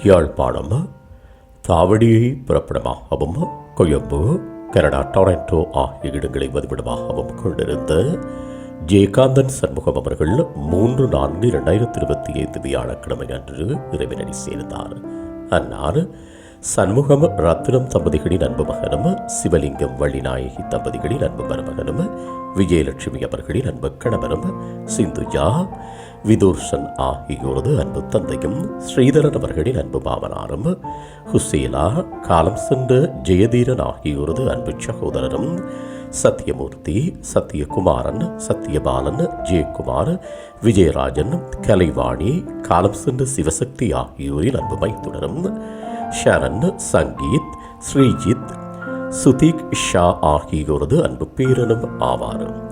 யாழ்ப்பாணம் தாவடியை புறப்படமாகவும் Colombo Canada Toronto ஆகிய இடங்களை வதிவிடமாகவும் கொண்டிருந்த ஜெயகாந்தன் சண்முகம் அவர்கள் மூன்று நான்கு இரண்டாயிரத்தி இருபத்தி ஐந்து வியாழக்கிழமை அன்று இறைவனடி சேர்ந்தார். அன்னார் சண்முகம் ரத்னம் தம்பதிகளின் அன்பு மகனும் சிவலிங்கம் வள்ளிநாயகி தம்பதிகளின் அன்பு மருமகனும் விஜயலட்சுமி அவர்களின் அன்பு கணவரும் சிந்துஜா விதூர்ஷன் ஆகியோரது அன்பு தந்தையும் ஸ்ரீதரன் அவர்களின் அன்பு மாமனாரும் ஹுசேலா காலம் சென்ற ஜெயதீரன் ஆகியோரது அன்பு சகோதரரும் சத்யமூர்த்தி சத்யகுமாரன் சத்யபாலன் ஜெயக்குமார் விஜயராஜன் கலைவாணி காலம் சென்ற சிவசக்தி ஆகியோரின் அன்பு மைத்துடரும் ஷரண் சங்கீத் ஸ்ரீஜித் சுதீக் ஷா ஆகியோரது அன்பு பேரனும் ஆவாரும்